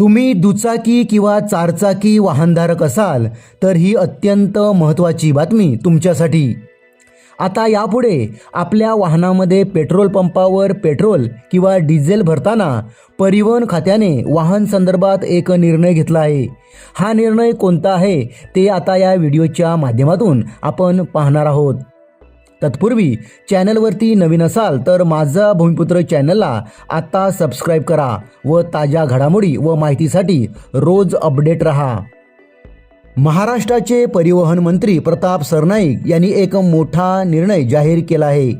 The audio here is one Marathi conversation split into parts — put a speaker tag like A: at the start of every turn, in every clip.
A: तुम्ही दुचाकी किंवा चारचाकी वाहनधारक असाल तर ही अत्यंत महत्त्वाची बातमी तुमच्यासाठी. आता यापुढे आपल्या वाहनामध्ये पेट्रोल पंपावर पेट्रोल किंवा डिझेल भरताना परिवहन खात्याने वाहन संदर्भात एक निर्णय घेतला आहे. हा निर्णय कोणता आहे ते आता या व्हिडिओच्या माध्यमातून आपण पाहणार आहोत. तत्पूर्वी चॅनलवरती नवीन असाल तर माझा भूमिपुत्र चॅनलला आत्ता सबस्क्राईब करा व ताज्या घडामोडी व माहितीसाठी रोज अपडेट रहा. महाराष्ट्राचे परिवहन मंत्री प्रताप सरनाईक यांनी एक मोठा निर्णय जाहीर केला आहे.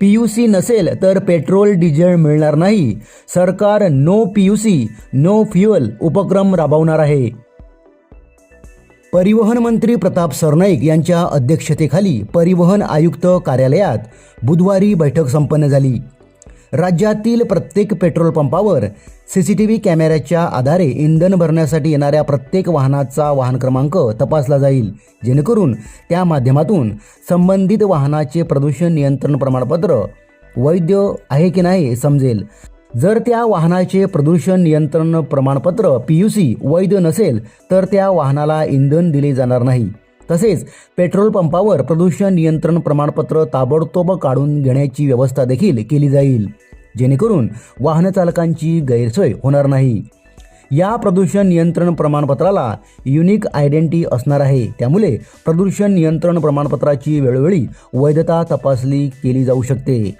A: पी यू सी नसेल तर पेट्रोल डिझेल मिळणार नाही. सरकार no P U C no fuel उपक्रम राबवणार आहे. परिवहन मंत्री प्रताप सरनाईक यांच्या अध्यक्षतेखाली परिवहन आयुक्त कार्यालयात बुधवारी बैठक संपन्न झाली. राज्यातील प्रत्येक पेट्रोल पंपावर सी सी टी व्ही कॅमेऱ्याच्या आधारे इंधन भरण्यासाठी येणाऱ्या प्रत्येक वाहनाचा वाहन क्रमांक तपासला जाईल जेणेकरून त्या माध्यमातून संबंधित वाहनाचे प्रदूषण नियंत्रण प्रमाणपत्र वैध आहे की नाही समजेल. जर त्या वाहनाचे प्रदूषण नियंत्रण प्रमाणपत्र पी यू सी वैध नसेल तर त्या वाहनाला इंधन दिले जाणार नाही. तसेच पेट्रोल पंपावर प्रदूषण नियंत्रण प्रमाणपत्र ताबडतोब काढून घेण्याची व्यवस्था देखील केली जाईल. जेणेकरून वाहन चालकांची गैरसोय होणार नाही. या प्रदूषण नियंत्रण प्रमाणपत्राला युनिक आयडेंटिटी असणार आहे. त्यामुळे प्रदूषण नियंत्रण प्रमाणपत्राची वेळोवेळी वैधता तपासली केली जाऊ शकते.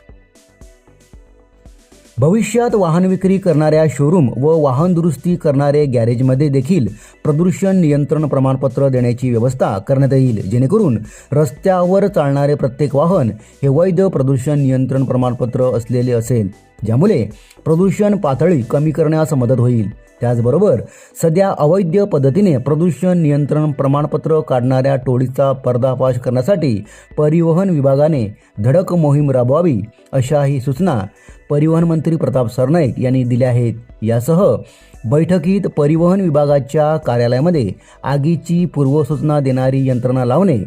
A: भविष्यात वाहन विक्री करणाऱ्या शोरूम व वाहन दुरुस्ती करणारे गॅरेजमध्ये देखील प्रदूषण नियंत्रण प्रमाणपत्र देण्याची व्यवस्था करण्यात येईल. जेणेकरून रस्त्यावर चालणारे प्रत्येक वाहन हे वैध प्रदूषण नियंत्रण प्रमाणपत्र असलेले असेल. ज्यामुळे प्रदूषण पातळी कमी करण्यास मदत होईल. त्याचबरोबर सध्या अवैध पद्धतीने प्रदूषण नियंत्रण प्रमाणपत्र काढणाऱ्या टोळीचा पर्दाफाश करण्यासाठी परिवहन विभागाने धडक मोहीम राबवावी अशाही सूचना परिवहन मंत्री प्रताप सरनाईक यांनी दिल्या आहेत. यासह बैठकीत परिवहन विभागाच्या कार्यालयामध्ये आगीची पूर्वसूचना देणारी यंत्रणा लावणे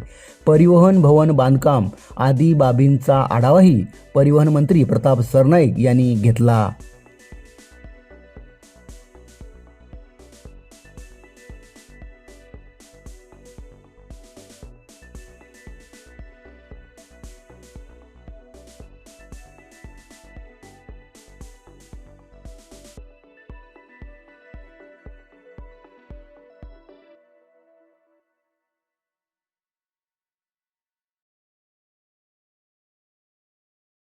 A: परिवहन भवन बांधकाम आदी बाबींचा आढावाही परिवहन मंत्री प्रताप सरनाईक यांनी घेतला.